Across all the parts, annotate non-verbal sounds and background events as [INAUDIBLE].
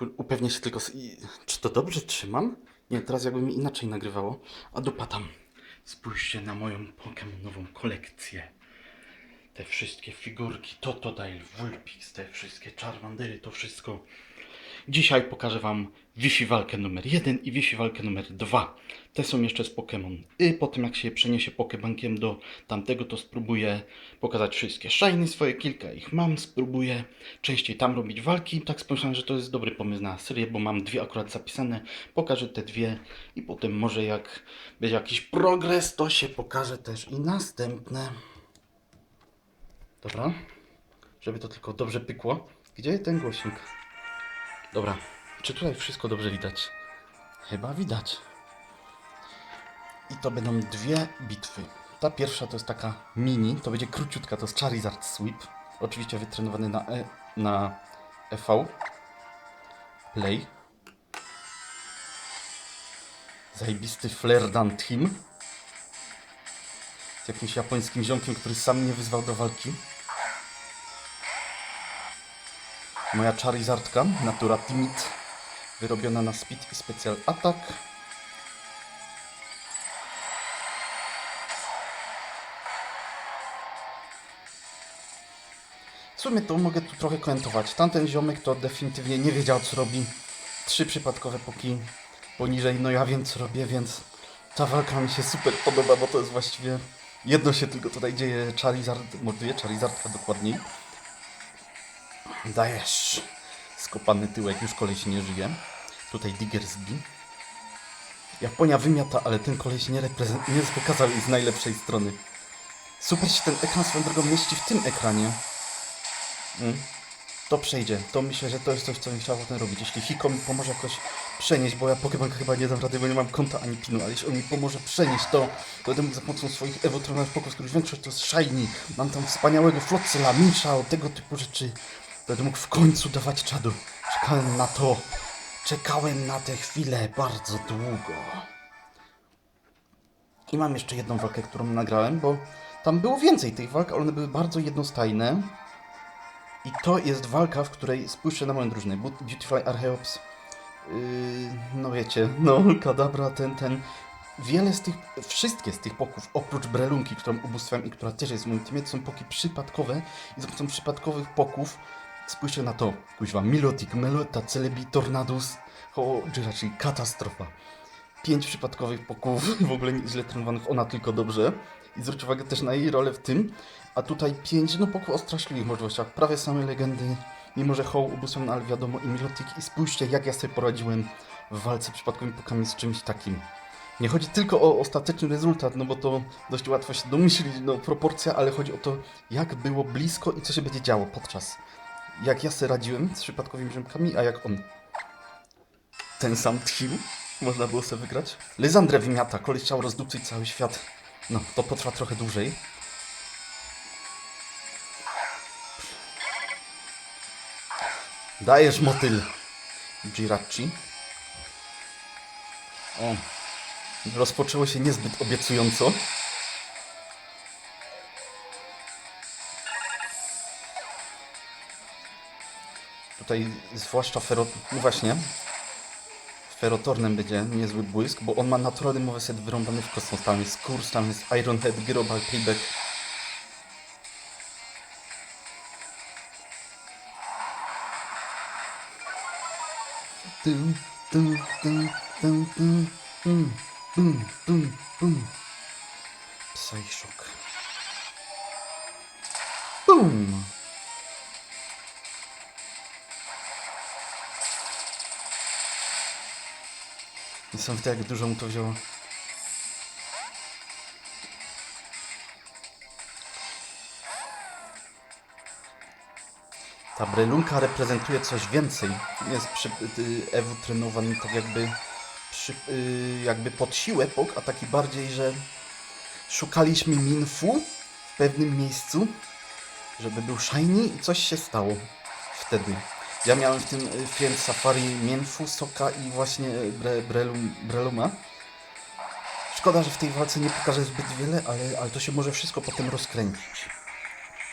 Upewnię się tylko, czy to dobrze trzymam? Nie, teraz jakby mi inaczej nagrywało. A dupa tam. Spójrzcie na moją Pokemonową kolekcję. Te wszystkie figurki, Totodile, Vulpix, te wszystkie Charmandery, to wszystko. Dzisiaj pokażę Wam Wi-Fi walkę numer 1 i Wi-Fi walkę numer 2. Te są jeszcze z Pokémon. I po tym jak się przeniesie Pokebankiem do tamtego, to spróbuję pokazać wszystkie shiny swoje, kilka ich mam, spróbuję częściej tam robić walki. Tak pomyślałem, że to jest dobry pomysł na serię, bo mam dwie akurat zapisane. Pokażę te dwie i potem może jak będzie jakiś progres, to się pokaże też i następne. Dobra, żeby to tylko dobrze pykło. Gdzie ten głośnik? Dobra, czy tutaj wszystko dobrze widać? Chyba widać. I to będą dwie bitwy. Ta pierwsza to jest taka mini, to będzie króciutka, to jest Charizard Sweep. Oczywiście wytrenowany na, e, na EV. Play. Zajebisty Flairdan Team. Z jakimś japońskim ziomkiem, który sam mnie wyzwał do walki. Moja Charizardka, Natura Timid, wyrobiona na Speed i Special Attack. W sumie to mogę tu trochę komentować. Tamten ziomek to definitywnie nie wiedział co robi. Trzy przypadkowe poki poniżej, no ja wiem co robię, więc ta walka mi się super podoba, bo to jest właściwie jedno się tylko tutaj dzieje. Charizard morduje, Charizardka dokładniej. Dajesz. Skopany tyłek, już koleś nie żyje. Tutaj Diggersby. Japonia wymiata, ale ten koleś nie, nie pokazał jej z najlepszej strony. Super się ten ekran swoją drogą mieści w tym ekranie. Mm. To przejdzie. To myślę, że to jest coś, co bym chciał potem robić. Jeśli Hiko mi pomoże jakoś przenieść, bo ja Pokémon chyba nie dam rady, bo nie mam konta ani pinu, ale jeśli on mi pomoże przenieść to, to będę mógł za pomocą swoich ewotronowych poków, z których większość to jest Shiny. Mam tam wspaniałego Flotzela, Minsha, tego typu rzeczy. Będę mógł w końcu dawać czadu. Czekałem na to. Czekałem na tę chwilę bardzo długo. I mam jeszcze jedną walkę, którą nagrałem, bo tam było więcej tych walk, ale one były bardzo jednostajne. I to jest walka, w której spójrzcie na moją drużynę. Beautifly Archeops. Yy, no wiecie, no Kadabra, ten, ten. Wiele z tych, wszystkie z tych poków, oprócz Brelunki, którą ubóstwiam i która też jest w moim teamie, to są poki przypadkowe. I pomocą przypadkowych poków, spójrzcie na to. Kuźwa, Milotic, Melota, Celebi, Tornadus, o, czy raczej katastrofa. Pięć przypadkowych poków, [LAUGHS] w ogóle źle trenowanych, ona tylko dobrze. I zwróć uwagę też na jej rolę w tym. A tutaj pięć, no poków o straszliwych możliwościach. Prawie same legendy, mimo że Hoł ubóstwiam, no ale wiadomo, i Milotic. I spójrzcie, jak ja sobie poradziłem w walce przypadkowymi pokami z czymś takim. Nie chodzi tylko o ostateczny rezultat, no bo to dość łatwo się domyślić, no proporcja, ale chodzi o to, jak było blisko i co się będzie działo podczas. Jak ja sobie radziłem z przypadkowymi ziomkami, a jak on. Ten sam team można było sobie wygrać. Lysandre wymiata, koleś chciał rozdupcyć cały świat. No, to potrwa trochę dłużej. Dajesz motyl. Girachi. O. Rozpoczęło się niezbyt obiecująco. Tutaj zwłaszcza ferot... No właśnie. Ferotornem będzie niezły błysk, bo on ma naturalny moveset wyrąbany w kosmos. Tam jest kurs, tam jest Iron Head, Gyrobal, Payback. Tum, tum. Psyshock. Boom! Niesamowite jak dużo mu to wzięło. Ta brelunka reprezentuje coś więcej. Jest przy, y, Ewu trenowany tak jakby, przy, y, jakby pod siłę pok, a taki bardziej, że szukaliśmy minfu w pewnym miejscu, żeby był shiny i coś się stało wtedy. Ja miałem w tym Fiend Safari Mienfu, Soka i właśnie e, Bre, Brelum, Breluma. Szkoda, że w tej walce nie pokażę zbyt wiele, ale, ale to się może wszystko potem rozkręcić.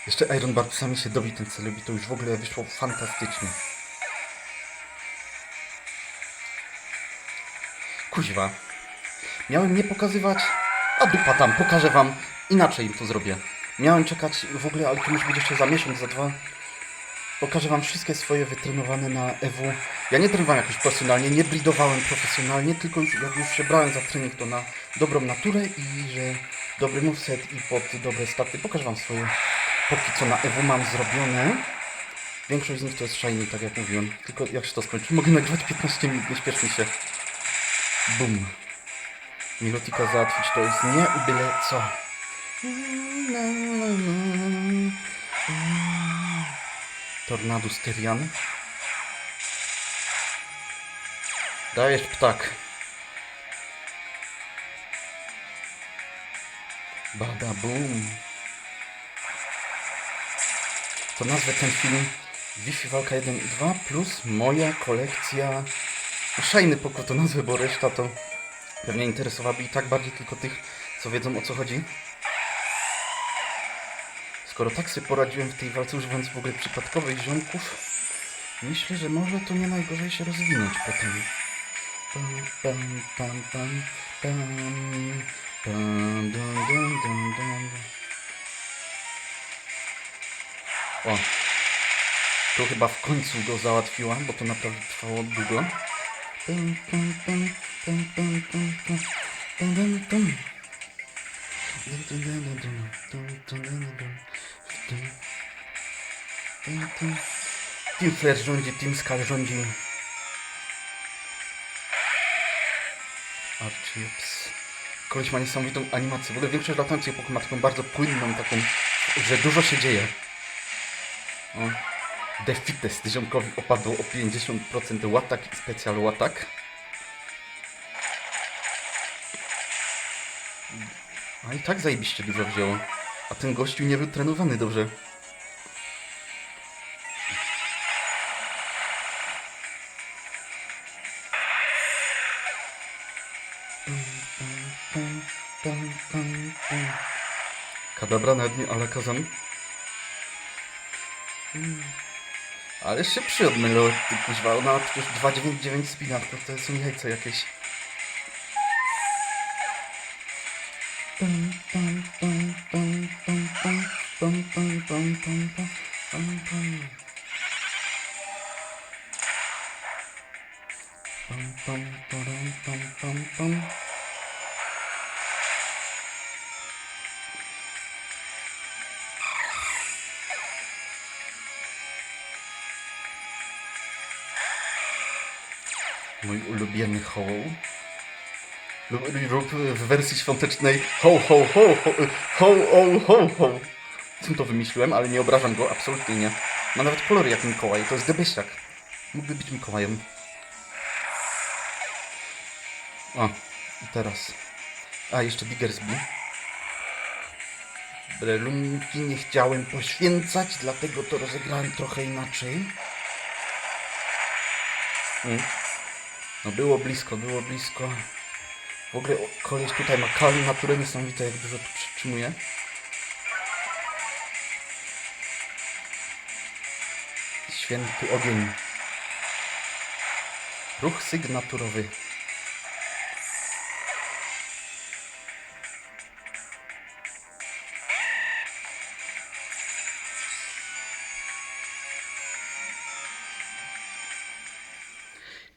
Jeszcze Iron Bartusami się dobi ten cel, to już w ogóle wyszło fantastycznie. Kuźwa. Miałem nie pokazywać... A dupa tam, pokażę wam. Inaczej im to zrobię. Miałem czekać w ogóle, ale to już będzie jeszcze za miesiąc, za dwa. Pokażę wam wszystkie swoje wytrenowane na EW. Ja nie trenowałem jakoś profesjonalnie, nie bridowałem profesjonalnie, tylko już, jak już się brałem za trening, to na dobrą naturę i że dobry moveset i pod dobre staty. Pokażę wam swoje póki co na EW mam zrobione. Większość z nich to jest shiny, tak jak mówiłem. Tylko jak się to skończy? Mogę nagrywać 15 minut, nie śpieszmy się. Bum. Milotika załatwić to jest nie byle co. Tornado Styrian. Dajesz ptak. Bada boom. To nazwę ten film Wi-Fi Walka 1 i 2 plus moja kolekcja Szajny pokój to nazwę, bo reszta to pewnie interesowałaby i tak bardziej tylko tych, co wiedzą o co chodzi. Skoro tak sobie poradziłem w tej walce, używając w ogóle przypadkowych ziomków, myślę, że może to nie najgorzej się rozwinąć potem. Pam, pam, pam, pam, pam, pam, dum, dum, dum, dum. O, tu chyba w końcu go załatwiłam, bo to naprawdę trwało długo. Pum, pum, pum, pum, pum, pum, pum, pum, pum, pum. Team Flair rządzi, Team Skull rządzi. Archips. Koleś ma niesamowitą animację. W ogóle większość latających Pokémon ma taką bardzo płynną, taką, że dużo się dzieje. O. Defitest ziomkowi opadło o 50% łatak i specjal łatak. A i tak zajebiście dużo wzięło. A ten gościu nie był trenowany dobrze. Kadabra nawet nie Alakazam. Ale szybszy od Melo, ty kuźwa, ona przecież 2,99 spina, to, to są jajca jakieś. pam, pom, pam, pam, pam. Pam, pam, pam, pam, pam, pam. Mój ulubiony hoł. Lub, lub wersji świątecznej ho ho ho ho ho ho. ho. Tym to wymyśliłem, ale nie obrażam go, absolutnie nie. Ma nawet kolory jak Mikołaj, to jest debeściak. Mógłby być Mikołajem. O, i teraz. A, jeszcze Diggersby. Brelunki nie chciałem poświęcać, dlatego to rozegrałem trochę inaczej. Mm. No było blisko, było blisko. W ogóle koleś tutaj ma kali naturę niesamowite, jak dużo tu przytrzymuje. Święty ogień. Ruch sygnaturowy.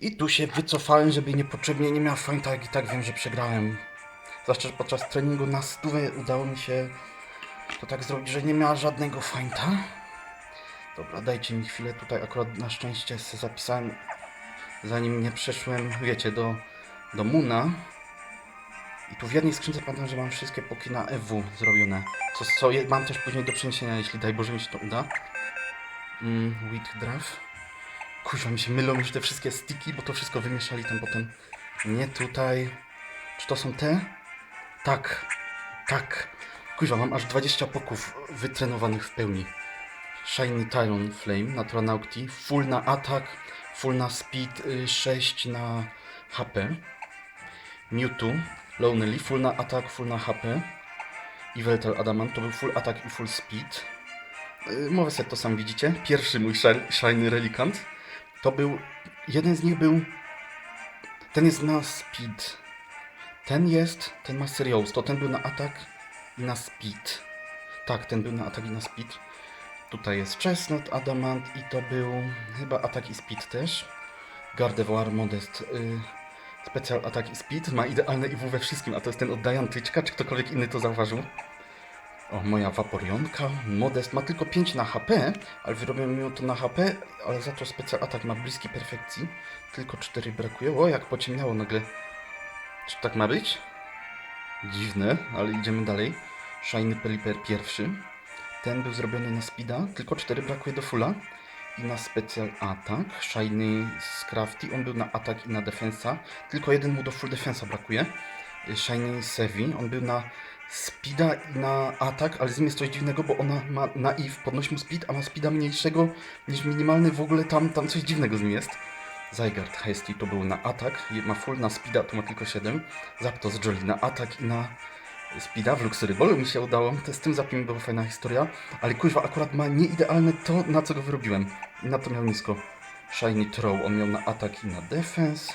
I tu się wycofałem, żeby niepotrzebnie nie miał fajta, jak i tak wiem, że przegrałem. Zwłaszcza, że podczas treningu na stówę udało mi się to tak zrobić, że nie miała żadnego fajta. Dobra, dajcie mi chwilę tutaj, akurat na szczęście zapisałem, zanim nie przeszłem, wiecie, do, do Muna. I tu w jednej skrzynce pamiętam, że mam wszystkie poki na EW zrobione. Co, co je, mam też później do przeniesienia, jeśli daj Boże mi się to uda. Mm, Wheat Draft. Kurwa, mi się mylą już te wszystkie stiki, bo to wszystko wymieszali tam potem. Nie tutaj. Czy to są te? Tak. Tak. Kuźwa, mam aż 20 poków wytrenowanych w pełni. Shiny Tyron Flame, Natural Naucti, full na atak, full na speed, y, 6 na HP. Mewtwo, Lonely, full na atak, full na HP. Yveltal Adamant to był full atak i full speed. Y, Mowę set to sam widzicie. Pierwszy mój shi- Shiny Relikant to był. Jeden z nich był Ten jest na speed. Ten jest, ten ma serious, to ten był na atak i na speed. Tak, ten był na atak i na speed. Tutaj jest Chestnut, Adamant i to był chyba atak i speed też. Gardevoir, Modest, y, Special Attack i Speed ma idealne IW we wszystkim, a to jest ten od Diantyczka, czy ktokolwiek inny to zauważył? O, moja Vaporionka, Modest ma tylko 5 na HP, ale wyrobiłem ją to na HP, ale za to Special Attack ma bliski perfekcji. Tylko 4 brakuje. O, jak pociemniało nagle. Czy tak ma być? Dziwne, ale idziemy dalej. Shiny Pelipper pierwszy. Ten był zrobiony na speeda, tylko 4 brakuje do fulla. I na special attack. Shiny Scrafty, on był na atak i na defensa. Tylko jeden mu do full defensa brakuje. Shiny Sevi, on był na speeda i na atak, ale z nim jest coś dziwnego, bo ona ma na if, podnosi mu speed, a ma speeda mniejszego niż minimalny, w ogóle tam, tam coś dziwnego z nim jest. Zygarde Hasty to był na atak, ma full na speeda, to ma tylko 7. Zapdos Jolly na atak i na speeda w Luxurybolu mi się udało. To z tym zapim była fajna historia, ale kuźwa akurat ma nieidealne to, na co go wyrobiłem. Na to miał nisko. Shiny Throw, on miał na atak i na defense.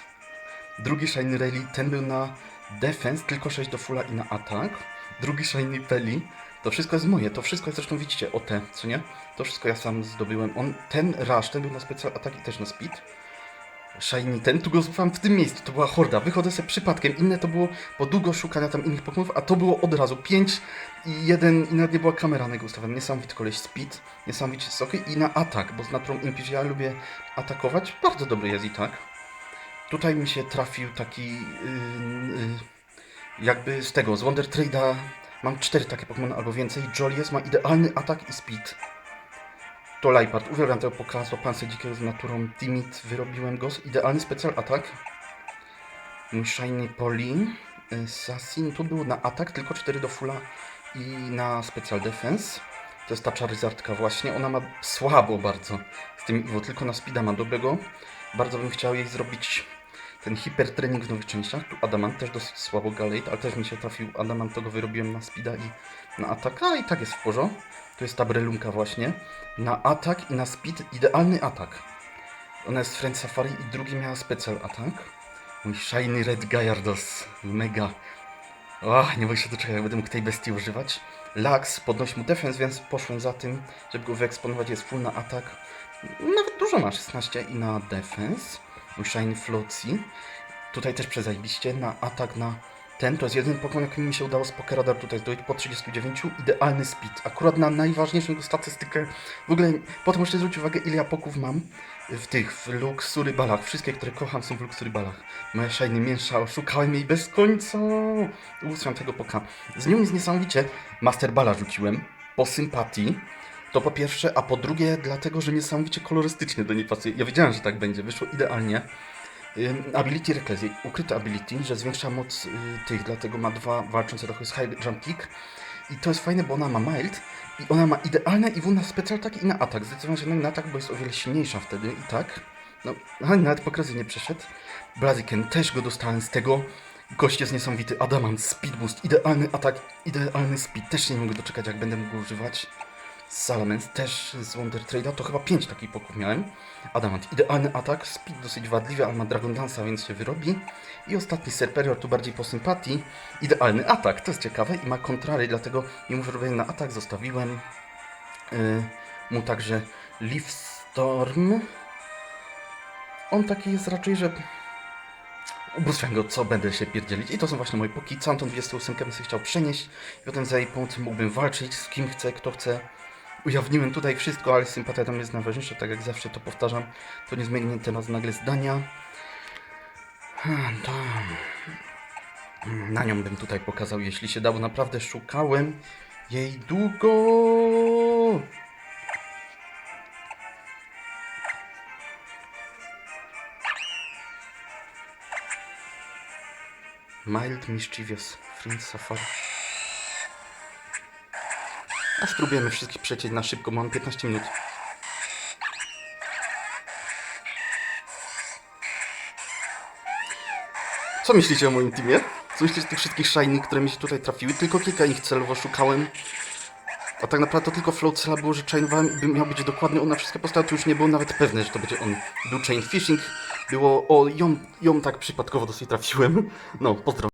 Drugi Shiny Rayleigh, ten był na defense, tylko 6 do fulla i na atak. Drugi Shiny Peli, to wszystko jest moje, to wszystko jest zresztą widzicie, o te, co nie? To wszystko ja sam zdobyłem. On, ten Rush, ten był na specjal atak i też na speed. Shiny ten, tu go złapałem w tym miejscu, to była horda. Wychodzę sobie przypadkiem, inne to było po długo szukania tam innych Pokémonów, a to było od razu 5 i jeden, i nawet nie była kamera na ustawiona. Niesamowity koleś speed, niesamowicie wysoki i na atak, bo z naturą Impish ja lubię atakować, bardzo dobry jest i tak. Tutaj mi się trafił taki, yy, yy, jakby z tego, z Wonder Trade'a mam 4 takie Pokémony albo więcej. Jolies ma idealny atak i speed. To Lipard. Uwielbiam tego sobie dzikiego z naturą Timid, wyrobiłem go. Idealny specjal atak. Mój Shiny Poli. y, Sasin. Tu był na atak, tylko 4 do fulla i na special defense. To jest ta Charizardka właśnie. Ona ma słabo bardzo z tym Iwo, tylko na speeda ma dobrego. Bardzo bym chciał jej zrobić ten hipertrening w nowych częściach. Tu Adamant też dosyć słabo Galate, ale też mi się trafił Adamant, to go wyrobiłem na speeda i na atak. A i tak jest w porządku. Tu jest ta brelunka właśnie. Na atak i na speed idealny atak. Ona jest Friend Safari i drugi miała special atak. Mój Shiny Red Gyarados. Mega. Nie mogę się doczekać, jak będę mógł tej bestii używać. Lux podnosi mu defense, więc poszłem za tym, żeby go wyeksponować. Jest full na atak. Nawet dużo ma, 16 i na defense. Mój Shiny Flotsy. Tutaj też przezajebiście. Na atak na ten to jest jeden Pokémon, jaki mi się udało z Pokeradar tutaj zdobyć po 39. Idealny speed. Akurat na najważniejszą statystykę. W ogóle potem muszę zwrócić uwagę, ile ja poków mam w tych, w Luxurybalach. Wszystkie, które kocham są w Luxurybalach. Moja Shiny mięsza, oszukałem jej bez końca. Ubóstwiam tego poka. Z nią jest niesamowicie. Master Balla rzuciłem po sympatii. To po pierwsze, a po drugie dlatego, że niesamowicie kolorystycznie do niej pasuje. Ja wiedziałem, że tak będzie, wyszło idealnie. Ability Reckless, ukryte ability, że zwiększa moc y, tych, dlatego ma dwa walczące trochę z High Jump Kick. I to jest fajne, bo ona ma mild i ona ma idealne IW na special attack i na atak. Zdecydowanie na atak, bo jest o wiele silniejsza wtedy i tak. No, aha, nawet pokrazy nie przeszedł. Blaziken też go dostałem z tego. Gość jest niesamowity. Adamant, Speed Boost, idealny atak, idealny speed. Też nie mogę doczekać, jak będę mógł używać. Salamence też z Wonder Trade'a, to chyba 5 takich poków miałem. Adamant, idealny atak, speed dosyć wadliwy, ale ma Dragon Dance'a, więc się wyrobi. I ostatni Serperior, tu bardziej po sympatii. Idealny atak, to jest ciekawe i ma kontrary, dlatego mimo że na atak, zostawiłem yy, mu także Leaf Storm. On taki jest raczej, że ubóstwiam go, co będę się pierdzielić. I to są właśnie moje poki. Całą tą 28 bym sobie chciał przenieść. I potem za jej pomocą mógłbym walczyć z kim chcę, kto chce. Ujawniłem tutaj wszystko, ale sympatia tam jest najważniejsza, tak jak zawsze to powtarzam. To nie zmieni teraz nagle zdania. Hmm, To... Na nią bym tutaj pokazał, jeśli się dało. Naprawdę szukałem jej długo. Mild Mischievous Friend Safari. A spróbujemy wszystkich przecieć na szybko, mam 15 minut. Co myślicie o moim teamie? Co myślicie o tych wszystkich shiny, które mi się tutaj trafiły? Tylko kilka ich celowo szukałem. A tak naprawdę to tylko float cela było, że chainowałem i by miał być dokładny on na wszystkie postacie, to już nie było nawet pewne, że to będzie on. Był chain fishing, było, o, ją, ją tak przypadkowo dosyć trafiłem. No, pozdro.